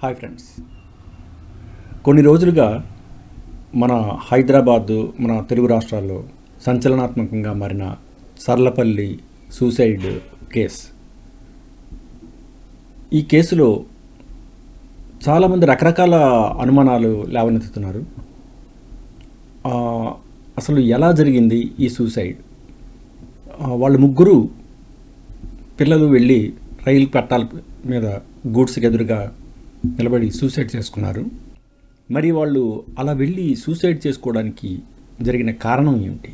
Hi friends. కొన్ని రోజులుగా మన హైదరాబాద్ మన తెలుగు రాష్ట్రాల్లో సంచలనాత్మకంగా మారిన సర్లపల్లి సూసైడ్ కేస్. ఈ కేసులో చాలామంది రకరకాల అనుమానాలు లేవనెత్తుతున్నారు. అసలు ఎలా జరిగింది ఈ సూసైడ్? వాళ్ళ ముగ్గురు పిల్లలు వెళ్ళి రైలు పట్టాల మీద గూడ్స్కి ఎదురుగా నిలబడి సూసైడ్ చేసుకున్నారు. మరి వాళ్ళు అలా వెళ్ళి సూసైడ్ చేసుకోవడానికి జరిగిన కారణం ఏమిటి?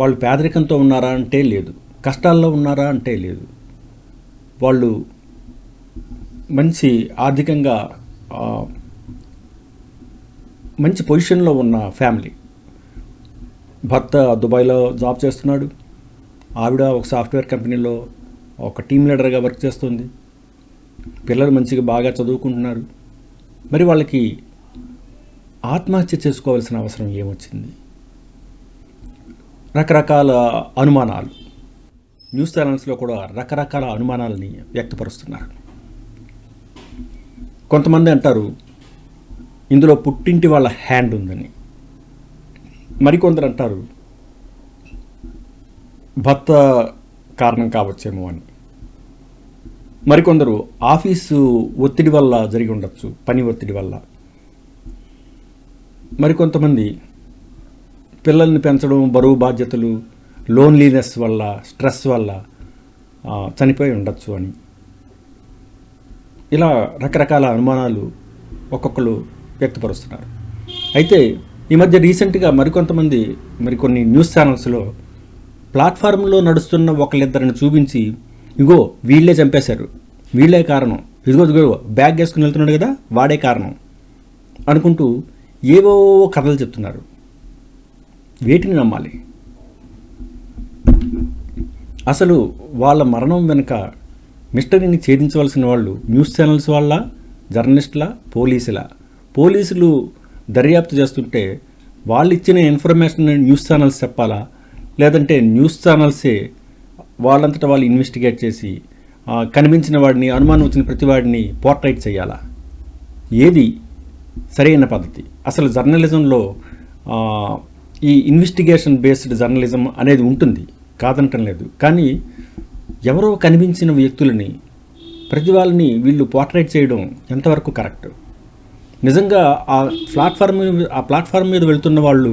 వాళ్ళు పేదరికంతో ఉన్నారా అంటే లేదు. కష్టాల్లో ఉన్నారా అంటే లేదు. వాళ్ళు మంచి ఆర్థికంగా మంచి పొజిషన్లో ఉన్న ఫ్యామిలీ. భర్త దుబాయ్లో జాబ్ చేస్తున్నాడు. ఆవిడ ఒక సాఫ్ట్వేర్ కంపెనీలో ఒక టీమ్ లీడర్గా వర్క్ చేస్తుంది. పిల్లలు మంచిగా బాగా చదువుకుంటున్నారు. మరి వాళ్ళకి ఆత్మహత్య చేసుకోవాల్సిన అవసరం ఏమొచ్చింది? రకరకాల అనుమానాలు. న్యూస్ ఛానల్స్లో కూడా రకరకాల అనుమానాలని వ్యక్తపరుస్తున్నారు. కొంతమంది అంటారు ఇందులో పుట్టింటి వాళ్ళ హ్యాండ్ ఉందని. మరికొందరు అంటారు భర్త కారణం కావచ్చేమో అని. మరికొందరు ఆఫీసు ఒత్తిడి వల్ల జరిగి ఉండొచ్చు పని ఒత్తిడి వల్ల. మరికొంతమంది పిల్లల్ని పెంచడం బరువు బాధ్యతలు లోన్లీనెస్ వల్ల స్ట్రెస్ వల్ల చనిపోయి ఉండొచ్చు అని. ఇలా రకరకాల అనుమానాలు ఒక్కొక్కరు వ్యక్తపరుస్తున్నారు. అయితే ఈ మధ్య రీసెంట్గా మరికొంతమంది మరికొన్ని న్యూస్ ఛానల్స్లో ప్లాట్ఫారంలో నడుస్తున్న ఒకళ్ళిద్దరిని చూపించి ఇగో వీళ్ళే చంపేశారు. వీళ్ళే కారణం. ఇదిగో ఇదిగో బ్యాగ్ వేసుకుని వెళ్తున్నాడు కదా వాడే కారణం. అనుకుంటూ ఏవో కథలు చెప్తున్నారు. వేటిని నమ్మాలి? అసలు వాళ్ళ మరణం వెనుక మిస్టరీని ఛేదించవలసిన వాళ్ళు న్యూస్ ఛానల్స్ వాళ్ళ జర్నలిస్టుల పోలీసుల. పోలీసులు దర్యాప్తు చేస్తుంటే వాళ్ళు ఇచ్చిన ఇన్ఫర్మేషన్ న్యూస్ ఛానల్స్ చెప్పాలా? లేదంటే న్యూస్ ఛానల్సే వాళ్ళంతటా వాళ్ళు ఇన్వెస్టిగేట్ చేసి కనిపించిన వాడిని అనుమానం వచ్చిన ప్రతి వాడిని పోర్ట్రైట్ చేయాలా? ఏది? సరైన పద్ధతి. అసలు జర్నలిజంలో ఈ ఇన్వెస్టిగేషన్ బేస్డ్ జర్నలిజం అనేది ఉంటుంది. కాదనటం లేదు. కానీ ఎవరో కనిపించిన వ్యక్తులని ప్రతి వాళ్ళని వీళ్ళు పోర్ట్రేట్ చేయడం ఎంతవరకు కరెక్ట్ నిజంగా ఆ ప్లాట్ఫామ్ ఆ ప్లాట్ఫామ్ మీద వెళ్తున్న వాళ్ళు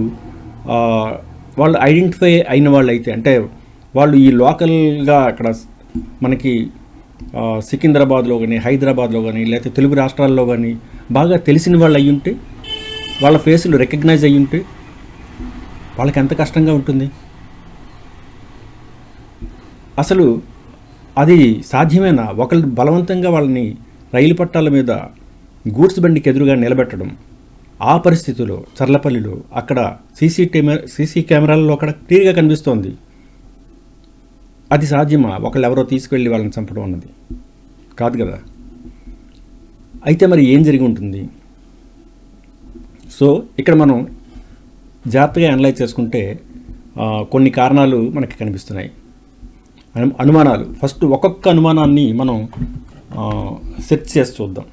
వాళ్ళు ఐడెంటిఫై అయిన వాళ్ళు అయితే అంటే వాళ్ళు ఈ లోకల్గా అక్కడ మనకి సికింద్రాబాద్లో కానీ హైదరాబాద్లో కానీ లేకపోతే తెలుగు రాష్ట్రాల్లో కానీ బాగా తెలిసిన వాళ్ళు అయ్యి ఉంటే వాళ్ళ ఫేసులు రికగ్నైజ్ అయ్యి ఉంటే వాళ్ళకి ఎంత కష్టంగా ఉంటుంది? అసలు అది సాధ్యమేనా? ఒకళ్ళు బలవంతంగా వాళ్ళని రైలు పట్టాల మీద గూడ్స్ బండికి ఎదురుగా నిలబెట్టడం ఆ పరిస్థితిలో చర్లపల్లిలో అక్కడ సీసీ సీసీ కెమెరాల్లో అక్కడ క్లియర్గా కనిపిస్తోంది. అది సాధ్యమా? ఒకళ్ళు ఎవరో తీసుకెళ్ళి వాళ్ళని చంపడం అన్నది. కాదు కదా? అయితే మరి ఏం జరిగి ఉంటుంది? సో ఇక్కడ మనం జాగ్రత్తగా అనలైజ్ చేసుకుంటే కొన్ని కారణాలు మనకి కనిపిస్తున్నాయి. అను- అనుమానాలు. ఫస్ట్ ఒక్కొక్క అనుమానాన్ని మనం సెర్చ్ చేసి చూద్దాం.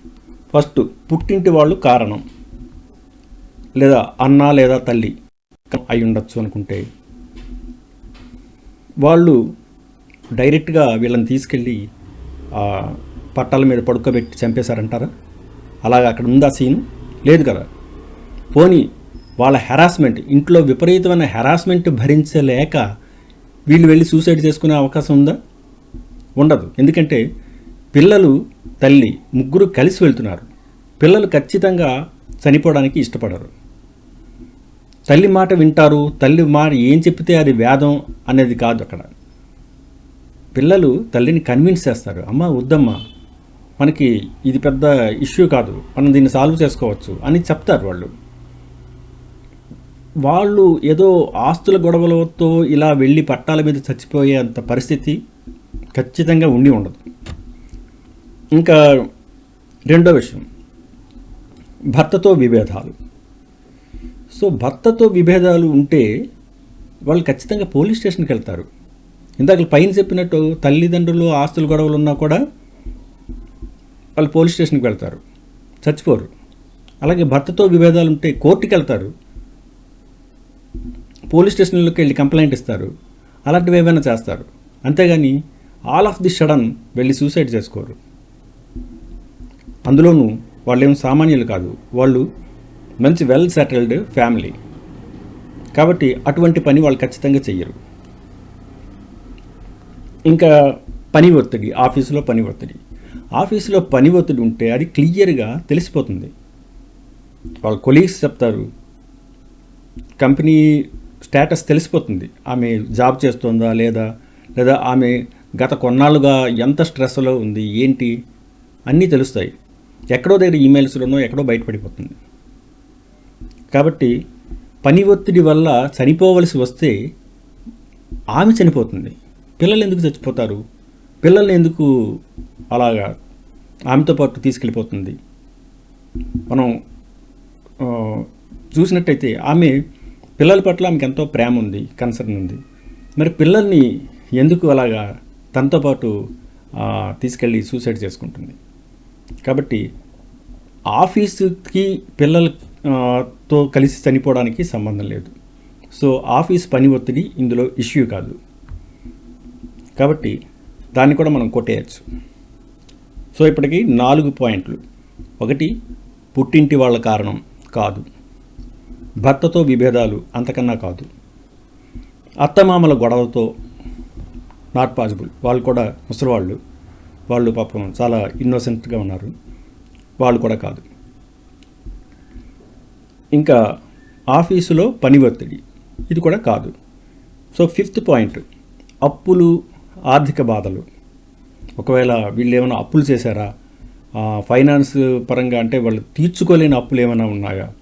ఫస్ట్ పుట్టింటి వాళ్ళు కారణం. లేదా అన్న లేదా తల్లి అయి ఉండొచ్చు అనుకుంటే వాళ్ళు డైరెక్ట్గా వీళ్ళని తీసుకెళ్ళి పట్టాల మీద పడుకోబెట్టి చంపేశారంటారా? అలాగా అక్కడ ఉందా సీన్? లేదు కదా. పోనీ వాళ్ళ హెరాస్మెంట్ ఇంట్లో విపరీతమైన హెరాస్మెంట్ భరించలేక వీళ్ళు వెళ్ళి సూసైడ్ చేసుకునే అవకాశం ఉందా? ఉండదు. ఎందుకంటే పిల్లలు తల్లి ముగ్గురు కలిసి వెళ్తున్నారు. పిల్లలు ఖచ్చితంగా చనిపోవడానికి ఇష్టపడరు. తల్లి మాట వింటారు తల్లి మాట ఏం చెప్తే అది వేదం అనేది కాదు అక్కడ. పిల్లలు తల్లిని కన్విన్స్ చేస్తారు. అమ్మ వద్దమ్మా మనకి ఇది పెద్ద ఇష్యూ కాదు. మనం దీన్ని సాల్వ్ చేసుకోవచ్చు అని చెప్తారు వాళ్ళు. వాళ్ళు ఏదో ఆస్తుల గొడవలతో ఇలా వెళ్ళి పట్టాల మీద చచ్చిపోయే అంత పరిస్థితి ఖచ్చితంగా ఉండి ఉండదు. ఇంకా రెండో విషయం. భర్తతో విభేదాలు. సో భర్తతో విభేదాలు ఉంటే వాళ్ళు ఖచ్చితంగా పోలీస్ స్టేషన్కి వెళ్తారు. ఇందాక పైన చెప్పినట్టు తల్లిదండ్రులు ఆస్తుల గొడవలు ఉన్నా కూడా వాళ్ళు పోలీస్ స్టేషన్కి వెళ్తారు. చచ్చిపోరు. అలాగే భర్తతో విభేదాలు ఉంటే కోర్టుకి వెళ్తారు. పోలీస్ స్టేషన్లోకి వెళ్ళి కంప్లైంట్ ఇస్తారు. అలాంటివి ఏమైనా చేస్తారు. అంతేగాని ఆల్ ఆఫ్ ది సడన్ వెళ్ళి సూసైడ్ చేసుకోరు. అందులోనూ వాళ్ళు ఏం సామాన్యులు కాదు. వాళ్ళు మంచి వెల్ సెటిల్డ్ ఫ్యామిలీ. కాబట్టి అటువంటి పని వాళ్ళు ఖచ్చితంగా చెయ్యరు. ఇంకా పని ఒత్తిడి ఆఫీసులో పని ఒత్తిడి. ఆఫీసులో పని ఒత్తిడి ఉంటే అది క్లియర్గా తెలిసిపోతుంది. వాళ్ళ కొలీగ్స్ చెప్తారు కంపెనీ స్టేటస్ తెలిసిపోతుంది. ఆమె జాబ్ చేస్తుందా లేదా? లేదా ఆమె గత కొన్నాళ్ళుగా ఎంత స్ట్రెస్లో ఉంది? ఏంటి? అన్నీ తెలుస్తాయి. ఎక్కడో దగ్గర ఈమెయిల్స్లోనో ఎక్కడో బయటపడిపోతుంది. కాబట్టి పని ఒత్తిడి వల్ల చనిపోవలసి వస్తే ఆమె చనిపోతుంది. పిల్లలు ఎందుకు చచ్చిపోతారు? పిల్లల్ని ఎందుకు అలాగా ఆమెతో పాటు తీసుకెళ్ళిపోతుంది? మనం చూసినట్టయితే ఆమె పిల్లల పట్ల ఆమెకు ఎంతో ప్రేమ ఉంది కన్సర్న్ ఉంది. మరి పిల్లల్ని ఎందుకు అలాగా తనతో పాటు తీసుకెళ్ళి సూసైడ్ చేసుకుంటుంది? కాబట్టి ఆఫీస్కి పిల్లలతో కలిసి చనిపోవడానికి సంబంధం లేదు. సో ఆఫీస్ పని ఒత్తిడి ఇందులో ఇష్యూ కాదు. కాబట్టి దాన్ని కూడా మనం కొట్టేయచ్చు. సో ఇప్పటికి నాలుగు పాయింట్లు. ఒకటి పుట్టింటి వాళ్ళ కారణం కాదు. భర్తతో విభేదాలు అంతకన్నా కాదు. అత్తమామల గొడవతో నాట్ పాసిబుల్ వాళ్ళు కూడా ముసలివాళ్ళు. వాళ్ళు పాపం చాలా ఇన్నోసెంట్గా ఉన్నారు. వాళ్ళు కూడా కాదు. ఇంకా ఆఫీసులో పని ఒత్తిడి. ఇది కూడా కాదు. సో ఫిఫ్త్ పాయింట్ అప్పులు ఆర్థిక బాధలు. ఒకవేళ వీళ్ళు ఏమైనా అప్పులు చేశారా? ఫైనాన్స్ పరంగా అంటే వాళ్ళు తీర్చుకోలేని అప్పులు ఏమైనా ఉన్నాయా?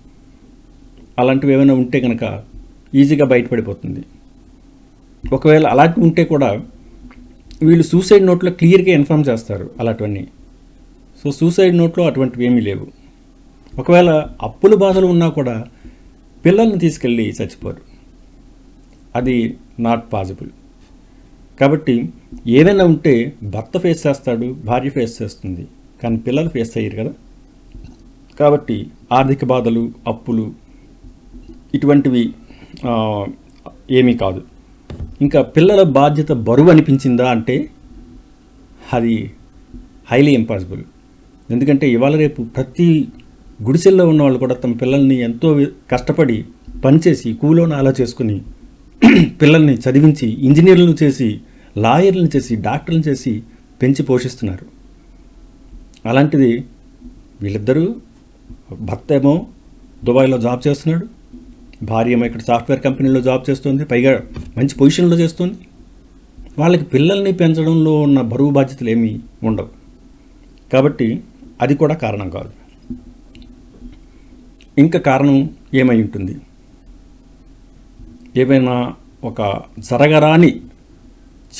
అలాంటివి ఏమైనా ఉంటే కనుక ఈజీగా బయటపడిపోతుంది. ఒకవేళ అలాంటి ఉంటే కూడా వీళ్ళు సూసైడ్ నోట్లో క్లియర్గా ఇన్ఫామ్ చేస్తారు అలాంటివన్నీ. సో సూసైడ్ నోట్లో అటువంటివి ఏమీ లేవు. ఒకవేళ అప్పుల బాధలు ఉన్నా కూడా పిల్లల్ని తీసుకెళ్ళి చచ్చిపోరు. అది నాట్ పాసిబుల్ కాబట్టి ఏదైనా ఉంటే భర్త ఫేస్ చేస్తాడు భార్య ఫేస్ చేస్తుంది. కానీ పిల్లలు ఫేస్ అయ్యారు కదా. కాబట్టి ఆర్థిక బాధలు అప్పులు ఇటువంటివి ఏమీ కాదు. ఇంకా పిల్లల బాధ్యత బరువు అనిపించిందా అంటే అది హైలీ ఇంపాసిబుల్ ఎందుకంటే ఇవాళ రేపు ప్రతి గుడిసెల్లో ఉన్న వాళ్ళు కూడా తమ పిల్లల్ని ఎంతో కష్టపడి పనిచేసి కూలోని ఆలో చేసుకుని పిల్లల్ని చదివించి ఇంజనీర్లను చేసి లాయర్లను చేసి డాక్టర్లను చేసి పెంచి పోషిస్తున్నారు. అలాంటిది వీళ్ళిద్దరూ భర్త ఏమో దుబాయ్లో జాబ్ చేస్తున్నాడు. భార్య ఏమో ఇక్కడ సాఫ్ట్వేర్ కంపెనీలో జాబ్ చేస్తుంది. పైగా మంచి పొజిషన్లో చేస్తుంది. వాళ్ళకి పిల్లల్ని పెంచడంలో ఉన్న బరువు బాధ్యతలు ఏమీ ఉండవు. కాబట్టి అది కూడా కారణం కాదు. ఇంకా కారణం ఏమై ఉంటుంది? ఏమైనా ఒక జరగరాని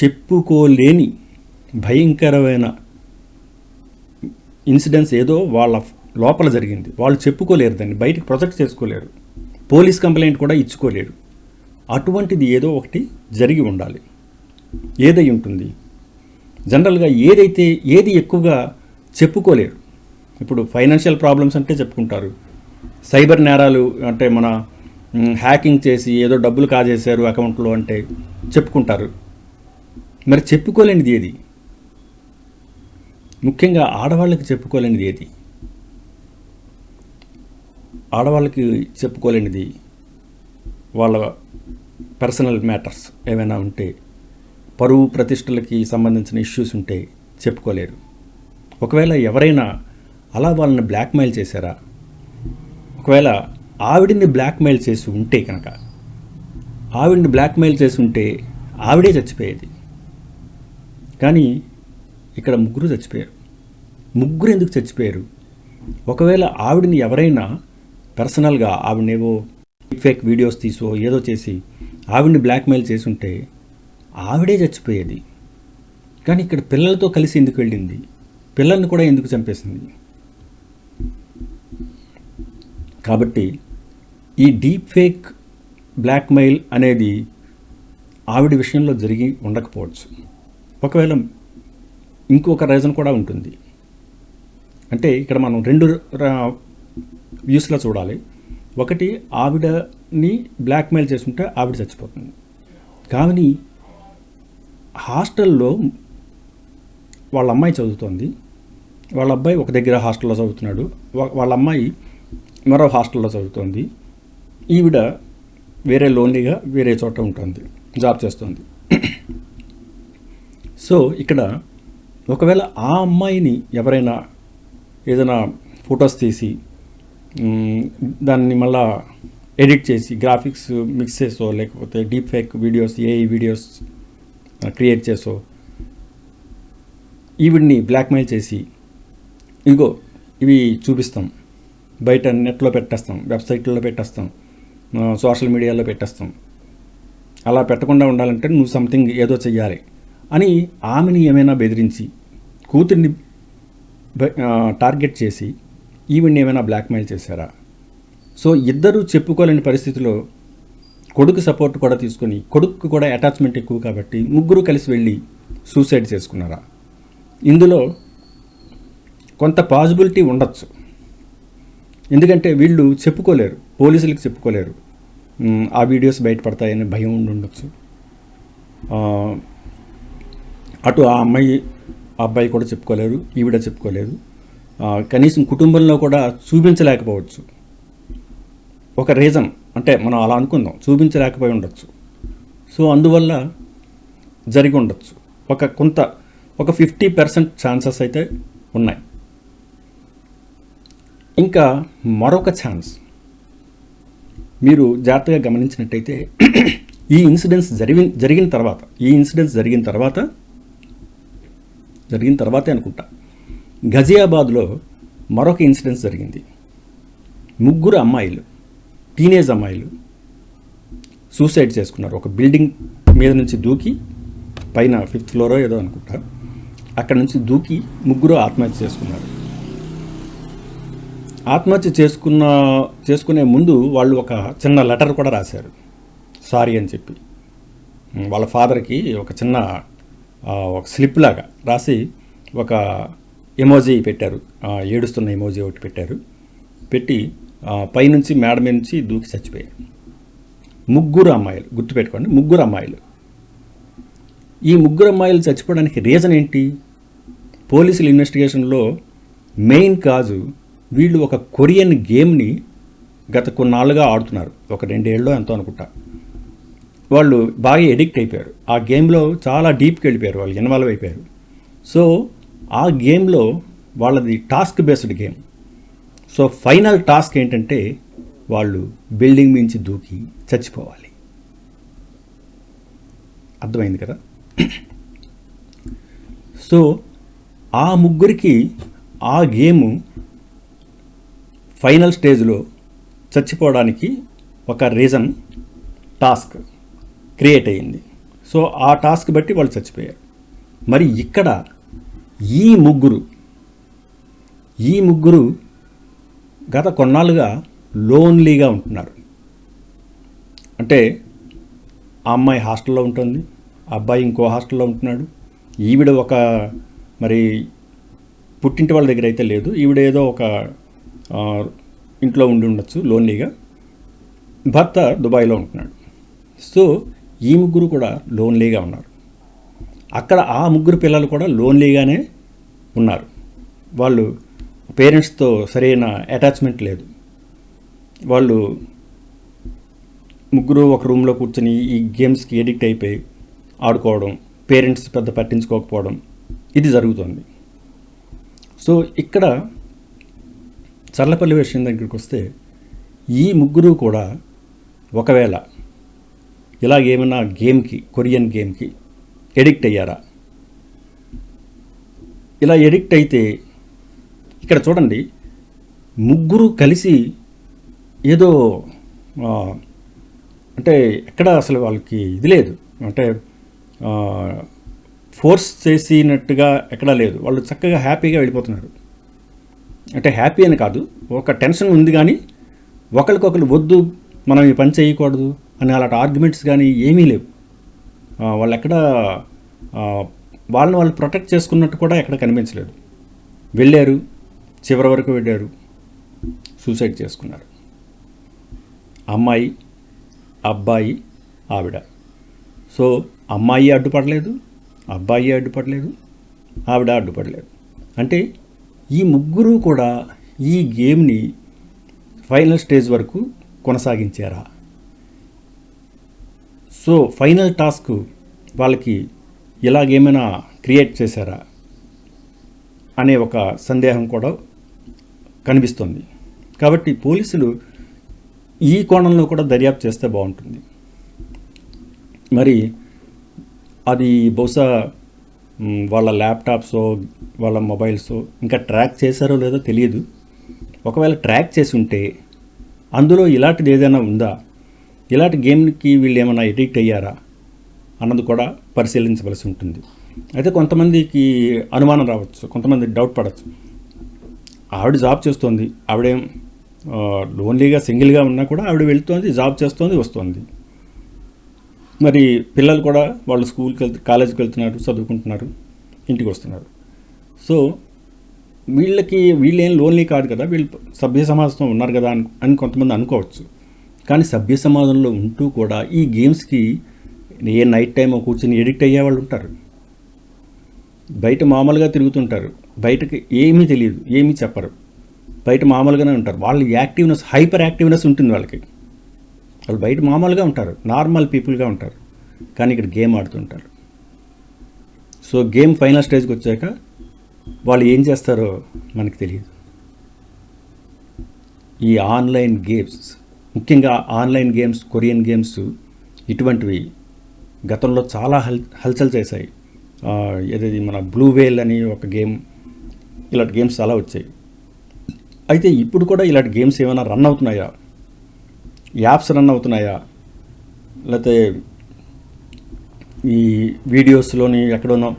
చెప్పుకోలేని భయంకరమైన ఇన్సిడెంట్స్ ఏదో వాళ్ళ లోపల జరిగింది. వాళ్ళు చెప్పుకోలేరు దాన్ని బయటకు ప్రొజెక్ట్ చేసుకోలేరు. పోలీస్ కంప్లైంట్ కూడా ఇచ్చుకోలేరు. అటువంటిది ఏదో ఒకటి జరిగి ఉండాలి. ఏదై ఉంటుంది. జనరల్గా ఏదైతే ఏది ఎక్కువగా చెప్పుకోలేరు. ఇప్పుడు ఫైనాన్షియల్ ప్రాబ్లమ్స్ అంటే చెప్పుకుంటారు. సైబర్ నేరాలు అంటే మన హ్యాకింగ్ చేసి ఏదో డబ్బులు కాజేశారు అకౌంట్లో అంటే చెప్పుకుంటారు. మరి చెప్పుకోలేనిది ఏది? ముఖ్యంగా ఆడవాళ్ళకి చెప్పుకోలేనిది ఏది? ఆడవాళ్ళకి చెప్పుకోలేనిది వాళ్ళ పర్సనల్ మ్యాటర్స్ ఏమైనా ఉంటే పరువు ప్రతిష్టలకి సంబంధించిన ఇష్యూస్ ఉంటే చెప్పుకోలేరు. ఒకవేళ ఎవరైనా అలా వాళ్ళని బ్లాక్మెయిల్ చేశారా? ఒకవేళ ఆవిడిని బ్లాక్మెయిల్ చేసి ఉంటే కనుక ఆవిడిని బ్లాక్మెయిల్ చేసి ఉంటే ఆవిడే చచ్చిపోయేది. కానీ ఇక్కడ ముగ్గురు చచ్చిపోయారు. ముగ్గురు ఎందుకు చచ్చిపోయారు? ఒకవేళ ఆవిడని ఎవరైనా పర్సనల్గా ఆవిడనేవో ఫేక్ వీడియోస్ తీసో ఏదో చేసి ఆవిడని బ్లాక్మెయిల్ చేసి ఉంటే ఆవిడే చచ్చిపోయేది. కానీ ఇక్కడ పిల్లలతో కలిసి ఎందుకు వెళ్ళింది? పిల్లల్ని కూడా ఎందుకు చంపేసింది? కాబట్టి ఈ డీప్ ఫేక్ బ్లాక్మెయిల్ అనేది ఆవిడ విషయంలో జరిగి ఉండకపోవచ్చు. ఒకవేళ ఇంకొక రీజన్ కూడా ఉంటుంది. అంటే ఇక్కడ మనం రెండు రా- వ్యూస్లో చూడాలి. ఒకటి ఆవిడని బ్లాక్మెయిల్ చేసుకుంటే ఆవిడ చచ్చిపోతుంది. కానీ హాస్టల్లో వాళ్ళ అమ్మాయి చదువుతోంది. వాళ్ళ అబ్బాయి ఒక దగ్గర హాస్టల్లో చదువుతున్నాడు. వాళ్ళ అమ్మాయి మరో హాస్టల్లో చదువుతోంది. ఈవిడ వేరే లోన్లీగా వేరే చోట ఉంటుంది జాబ్ చేస్తుంది. సో ఇక్కడ ఒకవేళ ఆ అమ్మాయిని ఎవరైనా ఏదైనా ఫొటోస్ తీసి దాన్ని మళ్ళా ఎడిట్ చేసి గ్రాఫిక్స్ మిక్స్ చేసో లేకపోతే deep fake videos AI videos create చేసో ఈవిడ్ని బ్లాక్మెయిల్ చేసి ఇదిగో ఇవి చూపిస్తాం. బయట నెట్లో పెట్టేస్తాం వెబ్సైట్లో పెట్టేస్తాం. సోషల్ మీడియాలో పెట్టేస్తాం. అలా పెట్టకుండా ఉండాలంటే నువ్వు సంథింగ్ ఏదో చెయ్యాలి. అని ఆమెని ఏమైనా బెదిరించి కూతుర్ని టార్గెట్ చేసి ఈవిడ్ని ఏమైనా బ్లాక్మెయిల్ చేశారా? సో ఇద్దరూ చెప్పుకోలేని పరిస్థితిలో కొడుకు సపోర్ట్ కూడా తీసుకొని కొడుకు కూడా అటాచ్మెంట్ ఎక్కువ కాబట్టి ముగ్గురు కలిసి వెళ్ళి సూసైడ్ చేసుకున్నారా? ఇందులో కొంత పాజిబిలిటీ ఉండొచ్చు. ఎందుకంటే వీళ్ళు చెప్పుకోలేరు పోలీసులకు చెప్పుకోలేరు. ఆ వీడియోస్ బయటపడతాయని భయం ఉండి ఉండొచ్చు. అటు ఆ అమ్మాయి ఆ అబ్బాయి కూడా చెప్పుకోలేరు ఈవిడ చెప్పుకోలేదు. కనీసం కుటుంబంలో కూడా చూపించలేకపోవచ్చు. ఒక రీజన్ అంటే మనం అలా అనుకుందాం చూపించలేకపోయి ఉండొచ్చు. సో అందువల్ల జరిగి ఉండొచ్చు. ఒక కొంత ఒక ఫిఫ్టీ పర్సెంట్ ఛాన్సెస్ అయితే ఉన్నాయి. ఇంకా మరొక ఛాన్స్. మీరు జాగ్రత్తగా గమనించినట్టయితే ఈ ఇన్సిడెంట్స్ జరిగిన జరిగిన తర్వాత ఈ ఇన్సిడెంట్స్ జరిగిన తర్వాత జరిగిన తర్వాతే అనుకుంటా. గజియాబాద్లో మరొక ఇన్సిడెంట్స్ జరిగింది. ముగ్గురు అమ్మాయిలు టీనేజ్ అమ్మాయిలు సూసైడ్ చేసుకున్నారు. ఒక బిల్డింగ్ మీద నుంచి దూకి పైన ఫిఫ్త్ ఫ్లోరో ఏదో అనుకుంటా అక్కడ నుంచి దూకి ముగ్గురు ఆత్మహత్య చేసుకున్నారు. ఆత్మహత్య చేసుకున్న చేసుకునే ముందు వాళ్ళు ఒక చిన్న లెటర్ కూడా రాశారు. సారీ అని చెప్పి. వాళ్ళ ఫాదర్కి ఒక చిన్న ఒక స్లిప్ లాగా రాసి ఒక ఎమోజీ పెట్టారు. ఏడుస్తున్న ఎమోజీ ఒకటి పెట్టారు. పెట్టి పైనుంచి మేడ మీద నుంచి దూకి చచ్చిపోయారు. ముగ్గురు అమ్మాయిలు గుర్తుపెట్టుకోండి ముగ్గురు అమ్మాయిలు. ఈ ముగ్గురు అమ్మాయిలు చచ్చిపోవడానికి రీజన్ ఏంటి? పోలీసుల ఇన్వెస్టిగేషన్లో మెయిన్ కాజు వీళ్ళు ఒక కొరియన్ గేమ్ని గత కొన్నాళ్ళుగా ఆడుతున్నారు. ఒక రెండేళ్ళు ఎంతో అనుకుంటా. వాళ్ళు బాగా ఎడిక్ట్ అయిపోయారు. ఆ గేమ్లో చాలా డీప్కి వెళ్ళిపోయారు. వాళ్ళు ఇన్వాల్వ్ అయిపోయారు. సో ఆ గేమ్లో వాళ్ళది task based game. So final task ఏంటంటే వాళ్ళు బిల్డింగ్ మించి దూకి చచ్చిపోవాలి. అర్థమైంది కదా? సో ఆ ముగ్గురికి ఆ గేము ఫైనల్ స్టేజ్లో చచ్చిపోవడానికి ఒక రీజన్ టాస్క్ క్రియేట్ అయ్యింది. సో ఆ టాస్క్ బట్టి వాళ్ళు చచ్చిపోయారు. మరి ఇక్కడ ఈ ముగ్గురు ఈ ముగ్గురు గత కొన్నాళ్ళుగా లోన్లీగా ఉంటున్నారు. అంటే ఆ అమ్మాయి హాస్టల్లో ఉంటుంది అబ్బాయి ఇంకో హాస్టల్లో ఉంటున్నాడు. ఈవిడ ఒక మరి పుట్టింటి వాళ్ళ దగ్గర అయితే లేదు. ఈవిడ ఏదో ఒక ఇంట్లో ఉండి ఉండొచ్చు లోన్లీగా. భర్త దుబాయ్లో ఉంటున్నాడు. సో ఈ ముగ్గురు కూడా లోన్లీగా ఉన్నారు. అక్కడ ఆ ముగ్గురు పిల్లలు కూడా లోన్లీగానే ఉన్నారు. వాళ్ళు పేరెంట్స్తో సరైన అటాచ్మెంట్ లేదు. వాళ్ళు ముగ్గురు ఒక రూమ్లో కూర్చొని ఈ గేమ్స్కి ఎడిక్ట్ అయిపోయి ఆడుకోవడం పేరెంట్స్ పెద్ద పట్టించుకోకపోవడం ఇది జరుగుతుంది. సో ఇక్కడ చర్లపల్లి విషయం దగ్గరికి వస్తే ఈ ముగ్గురు కూడా ఒకవేళ ఇలాగేమైనా గేమ్కి కొరియన్ గేమ్కి ఎడిక్ట్ అయ్యారా? ఇలా ఎడిక్ట్ అయితే ఇక్కడ చూడండి ముగ్గురు కలిసి ఏదో అంటే ఎక్కడ అసలు వాళ్ళకి ఇది లేదు. అంటే ఫోర్స్ చేసినట్టుగా ఎక్కడా లేదు. వాళ్ళు చక్కగా హ్యాపీగా వెళ్ళిపోతున్నారు. అంటే హ్యాపీ అని కాదు ఒక టెన్షన్ ఉంది కానీ ఒకరికొకరు వద్దు మనం ఈ పని చేయకూడదు అని అలాంటి ఆర్గ్యుమెంట్స్ కానీ ఏమీ లేవు. వాళ్ళు ఎక్కడ వాళ్ళని వాళ్ళు ప్రొటెక్ట్ చేసుకున్నట్టు కూడా ఎక్కడ కనిపించలేదు. వెళ్ళారు చివరి వరకు వెళ్ళారు సూసైడ్ చేసుకున్నారు. అమ్మాయి అబ్బాయి ఆవిడ. సో అమ్మాయి అడ్డుపడలేదు అబ్బాయి అడ్డుపడలేదు ఆవిడ అడ్డుపడలేదు. అంటే ఈ ముగ్గురు కూడా ఈ గేమ్ని ఫైనల్ స్టేజ్ వరకు కొనసాగించారా? సో ఫైనల్ టాస్క్ వాళ్ళకి ఇలాగేమైనా క్రియేట్ చేశారా? అనే ఒక సందేహం కూడా కనిపిస్తుంది. కాబట్టి పోలీసులు ఈ కోణంలో కూడా దర్యాప్తు చేస్తే బాగుంటుంది. మరి అది బహుశా వాళ్ళ ల్యాప్టాప్స్ వాళ్ళ మొబైల్స్ ఇంకా ట్రాక్ చేశారో లేదో తెలియదు. ఒకవేళ ట్రాక్ చేసి ఉంటే అందులో ఇలాంటిది ఏదైనా ఉందా? ఇలాంటి గేమ్కి వీళ్ళు ఏమైనా ఎడిక్ట్ అయ్యారా? అన్నది కూడా పరిశీలించవలసి ఉంటుంది. అయితే కొంతమందికి అనుమానం రావచ్చు కొంతమంది డౌట్ పడవచ్చు. ఆవిడ జాబ్ చేస్తోంది ఆవిడేం లోన్లీగా సింగిల్గా ఉన్నా కూడా ఆవిడ వెళుతోంది జాబ్ చేస్తోంది వస్తోంది. మరి పిల్లలు కూడా వాళ్ళు స్కూల్కి వెళ్తు కాలేజీకి వెళ్తున్నారు చదువుకుంటున్నారు ఇంటికి వస్తున్నారు. సో వీళ్ళకి వీళ్ళు ఏం లోన్లీ కాదు కదా వీళ్ళు సభ్య సమాజంలో ఉన్నారు కదా అని అని కొంతమంది అనుకోవచ్చు. కానీ సభ్య సమాజంలో ఉంటూ కూడా ఈ గేమ్స్కి ఏ నైట్ టైం కూర్చొని ఎడిక్ట్ అయ్యే వాళ్ళు ఉంటారు. బయట మామూలుగా తిరుగుతుంటారు. బయటకి ఏమీ తెలియదు ఏమీ చెప్పరు. బయట మామూలుగానే ఉంటారు. వాళ్ళ యాక్టివ్నెస్ హైపర్ యాక్టివ్నెస్ ఉంటుంది వాళ్ళకి. వాళ్ళు బయట మామూలుగా ఉంటారు నార్మల్ పీపుల్గా ఉంటారు కానీ ఇక్కడ గేమ్ ఆడుతుంటారు. సో గేమ్ ఫైనల్ స్టేజ్కి వచ్చాక వాళ్ళు ఏం చేస్తారో మనకు తెలియదు. ఈ ఆన్లైన్ గేమ్స్ ముఖ్యంగా ఆన్లైన్ గేమ్స్ కొరియన్ గేమ్స్ ఇటువంటివి గతంలో చాలా హల్ హల్చల్ చేశాయి. ఏదైతే మన బ్లూ వేల్ అని ఒక గేమ్ ఇలాంటి గేమ్స్ చాలా వచ్చాయి. అయితే ఇప్పుడు కూడా ఇలాంటి గేమ్స్ ఏమైనా రన్ అవుతున్నాయా? యాప్స్ రన్ అవుతున్నాయా? లేకపోతే ఈ వీడియోస్లోని ఎక్కడోనో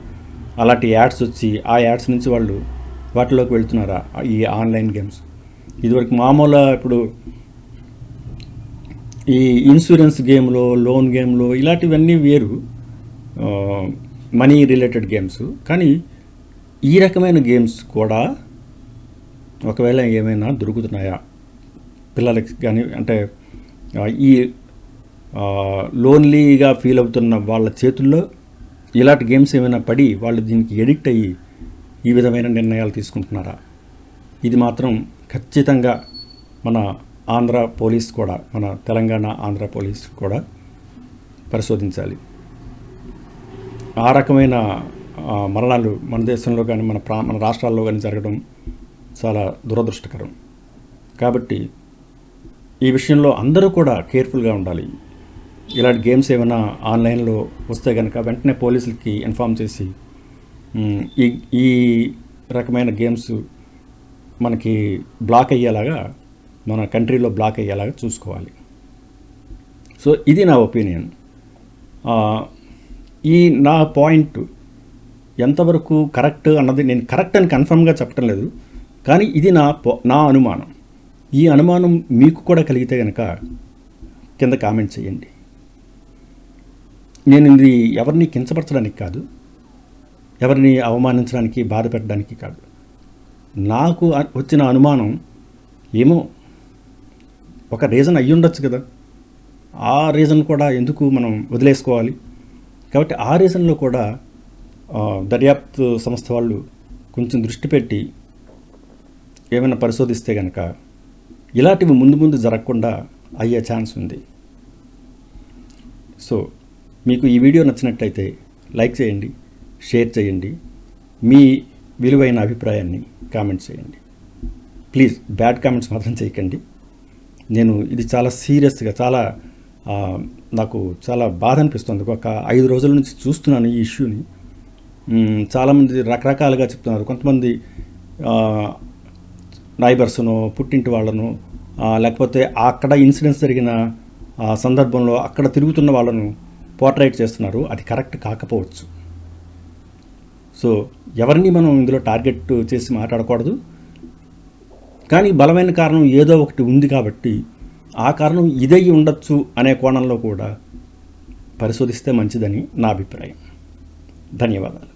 అలాంటి యాడ్స్ వచ్చి ఆ యాడ్స్ నుంచి వాళ్ళు వాటిలోకి వెళ్తున్నారా? ఈ ఆన్లైన్ గేమ్స్. ఇదివరకు మామూలు ఇప్పుడు ఈ ఇన్సూరెన్స్ గేమ్లో లోన్ గేమ్లో ఇలాంటివన్నీ వేరు. Money related games. కానీ ఈ రకమైన గేమ్స్ కూడా ఒకవేళ ఏమైనా దొరుకుతున్నాయా? పిల్లలకి కానీ అంటే ఈ లోన్లీగా ఫీల్ అవుతున్న వాళ్ళ చేతుల్లో ఇలాంటి గేమ్స్ ఏమైనా పడి వాళ్ళు దీనికి ఎడిక్ట్ అయ్యి ఈ విధమైన నిర్ణయాలు తీసుకుంటున్నారా? ఇది మాత్రం ఖచ్చితంగా మన ఆంధ్ర పోలీస్ కూడా మన తెలంగాణ ఆంధ్ర పోలీస్ కూడా పరిశోధించాలి. ఆ రకమైన మరణాలు మన దేశంలో కానీ మన ప్రా మన రాష్ట్రాల్లో కానీ జరగడం చాలా దురదృష్టకరం. కాబట్టి ఈ విషయంలో అందరూ కూడా కేర్ఫుల్గా ఉండాలి. ఇలాంటి గేమ్స్ ఏమైనా ఆన్లైన్లో వస్తే కనుక వెంటనే పోలీసులకి ఇన్ఫామ్ చేసి ఈ ఈ రకమైన గేమ్స్ మనకి బ్లాక్ అయ్యేలాగా మన కంట్రీలో బ్లాక్ అయ్యేలాగా చూసుకోవాలి. సో ఇది నా ఒపీనియన్. ఈ నా పాయింట్ ఎంతవరకు కరెక్ట్ అన్నది నేను కరెక్ట్ అని కన్ఫర్మ్గా చెప్పటం లేదు కానీ ఇది నా పో- నా అనుమానం. ఈ అనుమానం మీకు కూడా కలిగితే కనుక కింద కామెంట్ చేయండి. నేను ఇది ఎవరిని కించపరచడానికి కాదు ఎవరిని అవమానించడానికి బాధ పెట్టడానికి కాదు. నాకు వచ్చిన అనుమానం ఏమో ఒక రీజన్ అయ్యి ఉండొచ్చు కదా. ఆ రీజన్ కూడా ఎందుకు మనం వదిలేసుకోవాలి? కాబట్టి ఆ రీజన్లో కూడా దర్యాప్తు సంస్థ వాళ్ళు కొంచెం దృష్టి పెట్టి ఏమైనా పరిశోధిస్తే కనుక ఇలాంటివి ముందు ముందు జరగకుండా అయ్యే ఛాన్స్ ఉంది. సో మీకు ఈ వీడియో నచ్చినట్లయితే లైక్ చేయండి షేర్ చేయండి మీ విలువైన అభిప్రాయాన్ని కామెంట్ చేయండి. ప్లీజ్ బ్యాడ్ కామెంట్స్ మాత్రం చేయకండి. నేను ఇది చాలా సీరియస్గా చాలా నాకు చాలా బాధ అనిపిస్తుంది. ఒక ఐదు రోజుల నుంచి చూస్తున్నాను ఈ ఇష్యూని. చాలామంది రకరకాలుగా చెప్తున్నారు. కొంతమంది నైబర్స్ను పుట్టింటి వాళ్ళను లేకపోతే అక్కడ ఇన్సిడెంట్స్ జరిగిన సందర్భంలో అక్కడ తిరుగుతున్న వాళ్ళను పోర్ట్రైట్ చేస్తున్నారు. అది కరెక్ట్ కాకపోవచ్చు. సో ఎవరిని మనం ఇందులో టార్గెట్ చేసి మాట్లాడకూడదు. కానీ బలమైన కారణం ఏదో ఒకటి ఉంది కాబట్టి ఆ కారణం ఇదే ఉండొచ్చు అనే కోణంలో కూడా పరిశోధిస్తే మంచిదని నా అభిప్రాయం. ధన్యవాదాలు.